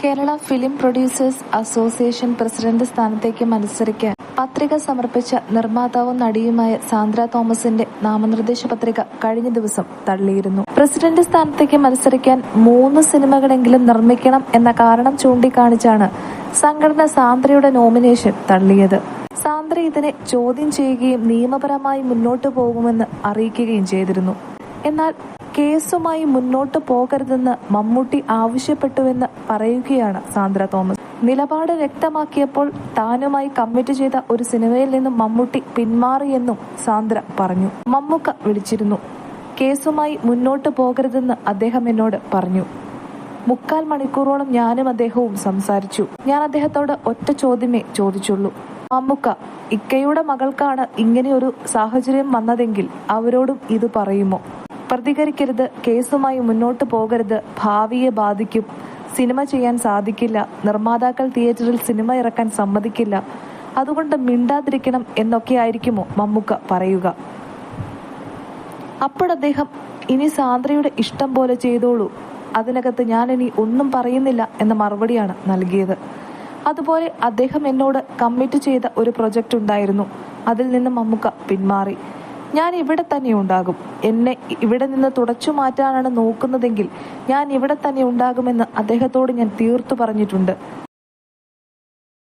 Kerala film producers association president സ്ഥാനത്തേക്ക് മത്സരിക്കാൻ പത്രിക സമർപ്പിച്ച നിർമ്മാതാവും നടിയുമായ സാന്ദ്ര തോമസിന്റെ നാമനിർദ്ദേശ പത്രിക കഴിഞ്ഞ ദിവസം തള്ളിയിരുന്നു. പ്രസിഡന്റ് സ്ഥാനത്തേക്ക് മത്സരിക്കാൻ മൂന്ന് സിനിമകളെങ്കിലും നിർമ്മിക്കണം എന്ന കാരണം ചൂണ്ടിക്കാണിച്ചാണ് സംഘടന സാന്ദ്രയുടെ നോമിനേഷൻ തള്ളിയത്. സാന്ദ്ര ഇതിനെ ചോദ്യം ചെയ്യുകയും നിയമപരമായി മുന്നോട്ടു പോകുമെന്ന് അറിയിക്കുകയും ചെയ്തിരുന്നു. എന്നാൽ കേസുമായി മുന്നോട്ട് പോകരുതെന്ന് മമ്മൂട്ടി ആവശ്യപ്പെട്ടുവെന്ന് പറയുകയാണ് സാന്ദ്ര തോമസ്. നിലപാട് വ്യക്തമാക്കിയപ്പോൾ താനുമായി കമ്മിറ്റ് ചെയ്ത ഒരു സിനിമയിൽ നിന്നും മമ്മൂട്ടി പിന്മാറിയെന്നും സാന്ദ്ര പറഞ്ഞു. മമ്മൂക്ക വിളിച്ചിരുന്നു. കേസുമായി മുന്നോട്ട് പോകരുതെന്ന് അദ്ദേഹം എന്നോട് പറഞ്ഞു. മുക്കാൽ മണിക്കൂറോളം ഞാനും അദ്ദേഹവും സംസാരിച്ചു. ഞാൻ അദ്ദേഹത്തോട് ഒറ്റ ചോദ്യമേ ചോദിച്ചുള്ളൂ. മമ്മുക്ക ഇക്കയുടെ മകൾക്കാണ് ഇങ്ങനെയൊരു സാഹചര്യം വന്നതെങ്കിൽ അവരോടും ഇത് പറയുമോ? പ്രതികരിക്കരുത് കേസുമായി മുന്നോട്ട് പോകരുത് ഭാവിയെ ബാധിക്കും. സിനിമ ചെയ്യാൻ സാധിക്കില്ല. നിർമ്മാതാക്കൾ തിയേറ്ററിൽ സിനിമ ഇറക്കാൻ സമ്മതിക്കില്ല. അതുകൊണ്ട് മിണ്ടാതിരിക്കണം എന്നൊക്കെ ആയിരിക്കുമോ മമ്മുക്ക പറയുക. അപ്പോഴദ്ദേഹം ഇനി സാന്ദ്രയുടെ ഇഷ്ടം പോലെ ചെയ്തോളൂ. അതിനകത്ത് ഞാൻ ഇനി ഒന്നും പറയുന്നില്ല എന്ന മറുപടിയാണ് നൽകിയത്. അതുപോലെ അദ്ദേഹം എന്നോട് കമ്മിറ്റ് ചെയ്ത ഒരു പ്രൊജക്റ്റ് ഉണ്ടായിരുന്നു. അതിൽ നിന്ന് മമ്മുക്ക പിന്മാറി. ഞാൻ ഇവിടെ തന്നെ ഉണ്ടാകും. എന്നെ ഇവിടെ നിന്ന് തുടച്ചു മാറ്റാനാണ് നോക്കുന്നതെങ്കിൽ ഞാൻ ഇവിടെ തന്നെ ഉണ്ടാകുമെന്ന് അദ്ദേഹത്തോട് ഞാൻ തീർത്തു പറഞ്ഞിട്ടുണ്ട്.